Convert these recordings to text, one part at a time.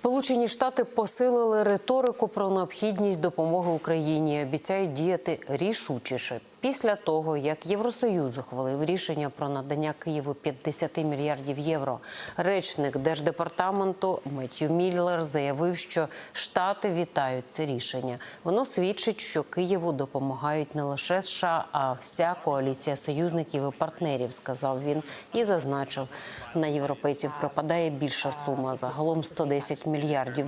Сполучені Штати посилили риторику про необхідність допомоги Україні. Обіцяють діяти рішучіше після того, як Євросоюз ухвалив рішення про надання Києву 50 мільярдів євро. Речник держдепартаменту Меттью Міллер заявив, що Штати вітають це рішення. Воно свідчить, що Києву допомагають не лише США, а вся коаліція союзників і партнерів. Сказав він і зазначив, на європейців припадає більша сума загалом 110 мільярдів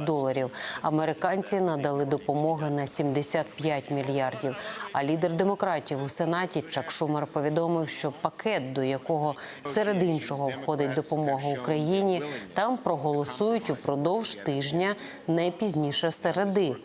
доларів. Американці надали допомоги на 75 мільярдів. А лідер демократів у сенаті Чак Шумер повідомив, що пакет, до якого серед іншого входить допомога Україні, там проголосують упродовж тижня не пізніше середи.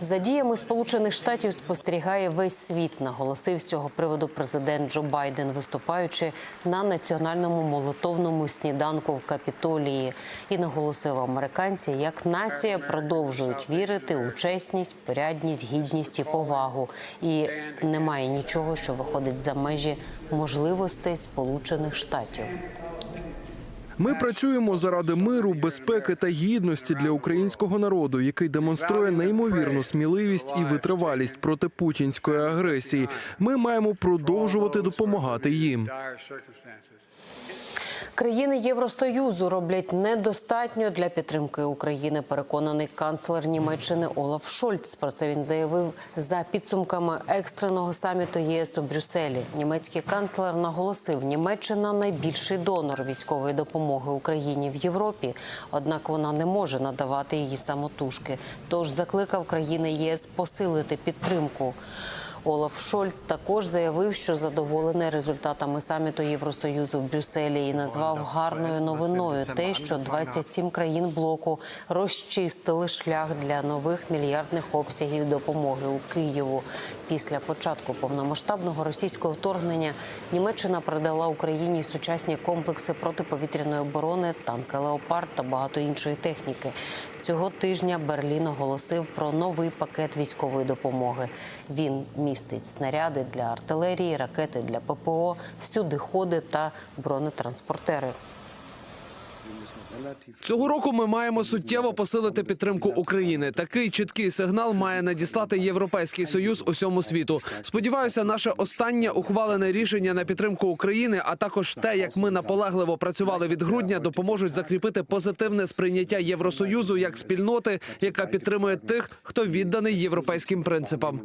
За діями Сполучених Штатів спостерігає весь світ. Наголосив з цього приводу президент Джо Байден, виступаючи на національному молитовному сніданку в Капітолії, і наголосив американці, як нація продовжують вірити у чесність, порядність, гідність і повагу. І немає нічого, що виходить за межі можливостей Сполучених Штатів. Ми працюємо заради миру, безпеки та гідності для українського народу, який демонструє неймовірну сміливість і витривалість проти путінської агресії. Ми маємо продовжувати допомагати їм. Країни Євросоюзу роблять недостатньо для підтримки України. Переконаний канцлер Німеччини Олаф Шольц. Про це він заявив за підсумками екстреного саміту єС у Брюсселі. Німецький канцлер наголосив, Німеччина найбільший донор військової допомоги Україні в Європі. Однак вона не може надавати її самотужки. Тож закликав країни ЄС посилити підтримку. Олаф Шольц також заявив, що задоволений результатами саміту Євросоюзу в Брюсселі і назвав гарною новиною те, що 27 країн блоку розчистили шлях для нових мільярдних обсягів допомоги у Києву. Після початку повномасштабного російського вторгнення Німеччина передала Україні сучасні комплекси протиповітряної оборони, танки Леопард та багато іншої техніки. Цього тижня Берлін оголосив про новий пакет військової допомоги. Він містить снаряди для артилерії, ракети для ППО, всюди ходи та бронетранспортери. Цього року ми маємо суттєво посилити підтримку України. Такий чіткий сигнал має надіслати Європейський союз усьому світу. Сподіваюся, наше останнє ухвалене рішення на підтримку України, а також те, як ми наполегливо працювали від грудня, допоможуть закріпити позитивне сприйняття Євросоюзу як спільноти, яка підтримує тих, хто відданий європейським принципам.